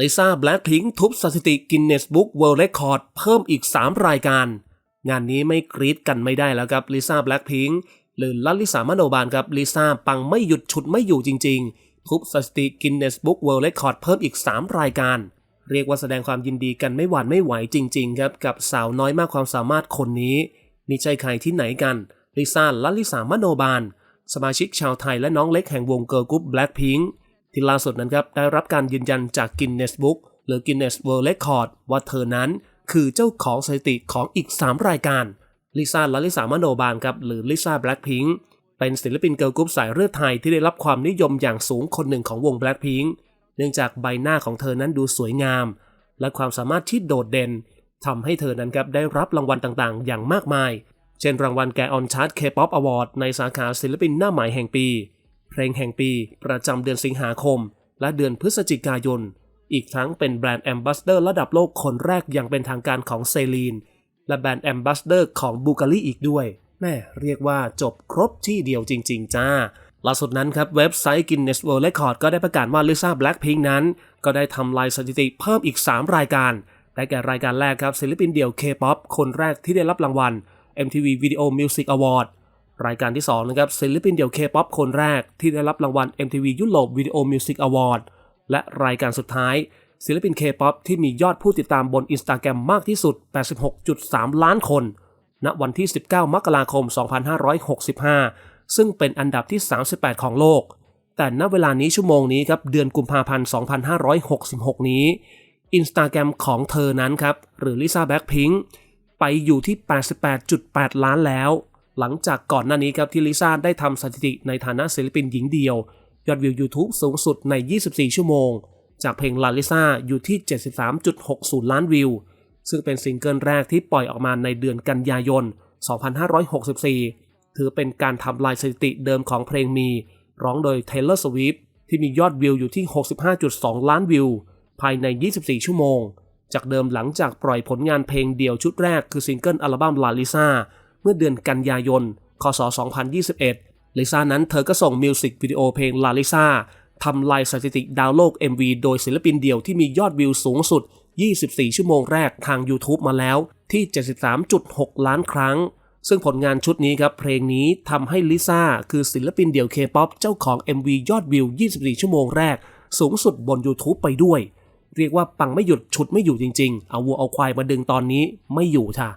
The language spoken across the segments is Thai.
ลิซ่าแบล็คพิงทุบสถิติกินเนสบุ๊กเวิลด์เรคคอร์ดเพิ่มอีก 3 รายการ งานนี้ไม่กรีดกันไม่ได้แล้วครับลิซ่าแบล็คพิงหรือลัลลิสามโนบานครับลิซ่าปังไม่หยุดฉุดไม่อยู่จริง ๆ ทุบสถิติกินเนสบุ๊กเวิลด์เรคคอร์ดเพิ่มอีก 3 รายการ เรียกว่าแสดงความยินดีกันไม่หวานไม่ไหวจริง ๆ ครับ กับสาวน้อยมากความสามารถคนนี้มีใจใครที่ไหนกันลิซ่าลัลิสามโนบานสมาชิกชาวไทยและน้องเล็กแห่งวงเกิร์ลกรุ๊ปแบล็คพิงค์ ที่ล่าสุดนั้นครับได้รับการยืนยันจากกินเนสบุ๊กหรือ Guinness World Record ว่าเธอนั้นคือเจ้าของสถิติของอีก 3 รายการลิซ่าและลิสามโนบานครับหรือลิซ่าแบล็คพิงเป็นศิลปินเกิร์ลกรุ๊ปสายเลือดไทยที่ได้รับความนิยมอย่างสูงคนหนึ่งของวง Blackpink เนื่องจากใบหน้าของเธอนั้นดูสวยงาม และความสามารถที่โดดเด่นทำให้เธอนั้นครับได้รับรางวัลต่างๆ อย่างมากมาย เช่นรางวัลแกออนชาร์ต K-POP Award ในสาขาศิลปินหน้าใหม่แห่งปี เพลงแห่งปีประจำเดือนสิงหาคม และเดือนพฤศจิกายน อีกทั้งเป็นแบรนด์แอมบาสเดอร์ระดับโลกคนแรกอย่างเป็นทางการของเซรีน และแบรนด์แอมบาสเดอร์ของบูการีอีกด้วยแม่เรียกว่าจบครบที่เดียวจริง ๆ จ้าล่าสุดนั้นครับเว็บไซต์ Guinness World Record ก็ได้ประกาศว่าลิซ่าแบล็คพิงนั้น ก็ได้ทำลายสถิติเพิ่มอีก 3 รายการ ได้แก่รายการแรกครับศิลปินเดี่ยว K-POP คนแรกที่ได้รับรางวัล MTV Video Music Award รายการที่2นะครับศิลปินเดี่ยว K-POP คนแรกที่ได้รับรางวัล MTV ยุโรป Video Music Award และรายการสุดท้าย ศิลปินเคป๊อปที่มียอดผู้ติดตามบนอินสตาแกรมมากที่สุด 86.3 ล้านคน ณ วันที่ 19 มกราคม 2565 ซึ่งเป็นอันดับที่ 38 ของโลก แต่ณเวลานี้ชั่วโมงนี้ครับเดือนกุมภาพันธ์ 2566 นี้อินสตาแกรมของเธอนั้นครับหรือลิซ่าแบ็คพิงไปอยู่ที่ 88.8 ล้านแล้ว หลังจากก่อนหน้านี้ครับที่ลิซ่าได้ทำสถิติในฐานะศิลปินหญิงเดียว ยอดวิว YouTube สูงสุดใน 24 ชั่วโมง จากเพลงลาลิซ่าอยู่ที่ 73.60 ล้านวิว ซึ่งเป็นซิงเกิลแรกที่ปล่อยออกมาในเดือนกันยายน 2564 ถือเป็นการทำลายสถิติเดิมของเพลงมี ร้องโดย Taylor Swift ที่มียอดวิวอยู่ที่ 65.2 ล้านวิว ภายใน 24 ชั่วโมง จากเดิมหลังจากปล่อยผลงานเพลงเดี่ยวชุดแรกคือซิงเกิลอัลบั้มลาลิซ่า เมื่อเดือนกันยายน คศ 2021 ลิซ่านั้นเธอก็ส่งมิวสิกวิดีโอเพลงลาลิซาทำลายสถิติดาวโลก MV โดยศิลปินเดี่ยวที่มียอดวิวสูงสุด 24 ชั่วโมงแรกทาง YouTube มาแล้วที่ 73.6 ล้านครั้ง ซึ่งผลงานชุดนี้ครับ เพลงนี้ทำให้ลิซ่าคือศิลปินเดี่ยว K-POP เจ้าของ MV ยอดวิว 24 ชั่วโมงแรก สูงสุดบน YouTube ไปด้วย เรียกว่าปังไม่หยุดชุดไม่อยู่จริงๆ เอาวัวเอาควายมาดึงตอนนี้ไม่อยู่ค่ะ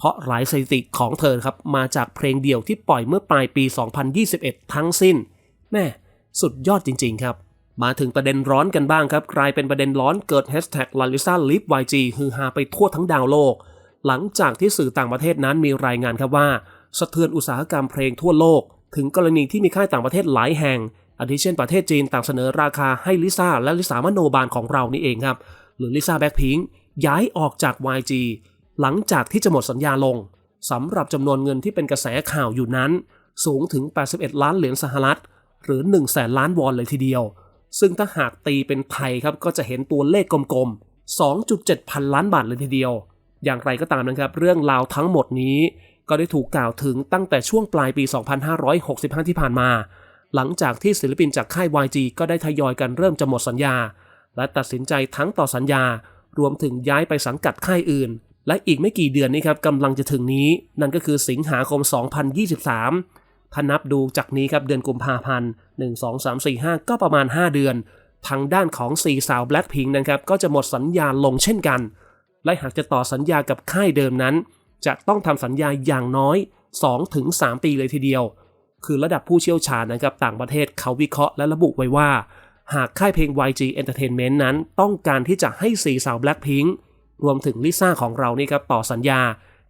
เพราะหลายสถิติของเธอครับมาจากเพลงเดี่ยวที่ปล่อยเมื่อปลายปี 2021 ทั้งสิ้น แม่สุดยอดจริง ๆ ครับ มาถึงประเด็นร้อนกันบ้างครับ กลายเป็นประเด็นร้อนเกิดแฮชแท็กลาลิซ่าลิฟวายจีฮือฮาไปทั่วทั้งดาวโลก หลังจากที่สื่อต่างประเทศนั้นมีรายงานครับว่า สะเทือนอุตสาหกรรมเพลงทั่วโลก ถึงกรณีที่มีค่ายต่างประเทศหลายแห่งอาทิเช่นประเทศจีนต่างเสนอราคาให้ลิซ่าและลิซามโนบานของเรานี่เองครับ หรือลิซ่าแบ็คพิงย้ายออกจาก YG หลังจากที่จะหมดสัญญาลงสำหรับจำนวนเงินที่เป็นกระแสข่าวอยู่นั้น สูงถึง 81 ล้านเหรียญสหรัฐ หรือ 1 0 0 0แสนล้านวอนเลยทีเดียว ซึ่งถ้าหากตีเป็นไทยครับก็จะเห็นตัวเลขกลมๆ 2.7 พันล้านบาทเลยทีเดียว อย่างไรก็ตามนะครับเรื่องราวทั้งหมดนี้ ก็ได้ถูกกล่าวถึงตั้งแต่ช่วงปลายปี 2565 ที่ผ่านมา หลังจากที่ศิลปินจากค่าย YG ก็ได้ทยอยกันเริ่มจะหมดสัญญา และตัดสินใจทั้งต่อสัญญารวมถึงย้ายไปสังกัดค่ายอื่น และอีกไม่กี่เดือนนี้ครับกำลังจะถึงนี้ นั่นก็คือสิงหาคม 2023ถ้านับดูจากนี้ครับเดือนกุมภาพันธ์1 2 3 4 5 ก็ประมาณ 5 เดือน ทางด้านของ4สาว Blackpink นะครับก็จะหมดสัญญาลงเช่นกัน และหากจะต่อสัญญากับค่ายเดิมนั้น จะต้องทำสัญญาอย่างน้อย 2-3 ปีเลยทีเดียว คือระดับผู้เชี่ยวชาญนะครับต่างประเทศเขาวิเคราะห์และระบุไว้ว่า หากค่ายเพลง YG Entertainment นั้น ต้องการที่จะให้4สาว Blackpink รวมถึงลิซ่าของเรานี่ครับต่อสัญญา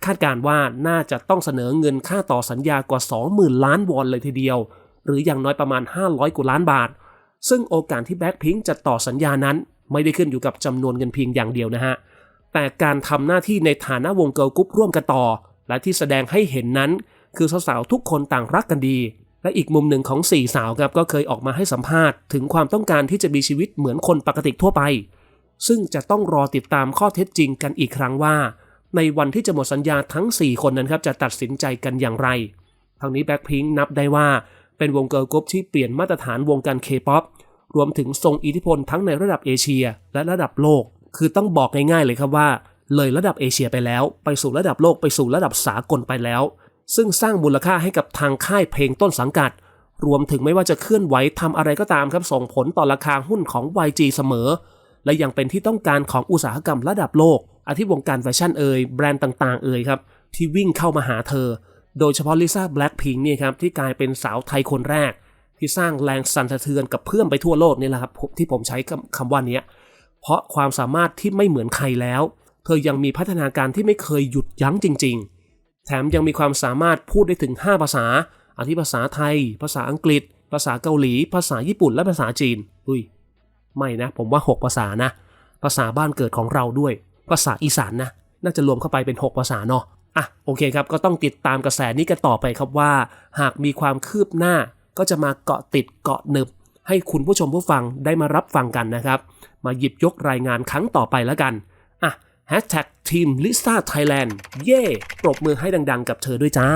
คาดการว่าน่าจะต้องเสนอเงินค่าต่อสัญญากว่า 20,000 ล้านวอนเลยทีเดียว หรืออย่างน้อยประมาณ 500กว่าล้านบาท ซึ่งโอกาสที่แบ็คพิงจะต่อสัญญานั้น ไม่ได้ขึ้นอยู่กับจำนวนเงินเพียงอย่างเดียวนะฮะแต่การทำหน้าที่ในฐานะวงเกิร์ลกรุ๊ปร่วมกันต่อ และที่แสดงให้เห็นนั้น คือสาวๆทุกคนต่างรักกันดี และอีกมุมหนึ่งของสี่สาวครับก็เคยออกมาให้สัมภาษณ์ ถึงความต้องการที่จะมีชีวิตเหมือนคนปกติทั่วไป ซึ่งจะต้องรอติดตามข้อเท็จจริงกันอีกครั้งว่า ในวันที่จะหมดสัญญาทั้ง 4 คนนั้นครับจะตัดสินใจกันอย่างไร ทางนี้แบ็คพิงนับได้ว่าเป็นวงเกิร์ลกรุ๊ปที่เปลี่ยนมาตรฐานวงการเคป๊อปรวมถึงทรงอิทธิพลทั้งในระดับเอเชีย และระดับโลก คือต้องบอกง่ายๆเลยครับว่า เลยระดับเอเชียไปแล้ว ไปสู่ระดับโลกไปสู่ระดับสากลไปแล้ว ซึ่งสร้างมูลค่าให้กับทางค่ายเพลงต้นสังกัด รวมถึงไม่ว่าจะเคลื่อนไหวทำอะไรก็ตามครับส่งผลต่อราคาหุ้นของ YG เสมอ และยังเป็นที่ต้องการของอุตสาหกรรมระดับโลก อาทิวงการแฟชั่นเอ่ยแบรนด์ต่างๆ เอ่ยครับที่วิ่งเข้ามาหาเธอ โดยเฉพาะลิซ่าแบล็คพิงเนี่ยครับที่กลายเป็นสาวไทยคนแรก ที่สร้างแรงสั่นสะเทือนกับเพื่อนไปทั่วโลกนี่แหละครับที่ผมใช้คำว่านี้เพราะความสามารถที่ไม่เหมือนใครแล้ว เธอยังมีพัฒนาการที่ไม่เคยหยุดยั้งจริง ๆ แถมยังมีความสามารถพูดได้ถึง 5 ภาษาอาทิภาษาไทย ภาษาอังกฤษ ภาษาเกาหลี ภาษาญี่ปุ่นและภาษาจีนอุ้ย ไม่นะ ผมว่า 6 ภาษานะ ภาษาบ้านเกิดของเราด้วย ภาษาอีสานนะ น่าจะรวมเข้าไปเป็น 6 ภาษาเนาะอะโอเคครับ ก็ต้องติดตามกระแสนี้กันต่อไปครับว่า หากมีความคืบหน้า ก็จะมาเกาะติดเกาะหนึบ ให้คุณผู้ชมผู้ฟังได้มารับฟังกันนะครับ มาหยิบยกรายงานครั้งต่อไปแล้วกันอะ Hashtag ทีมลิซ่าไทยแลนด์เย่ปรบมือให้ดัง ๆ กับเธอด้วยจ้า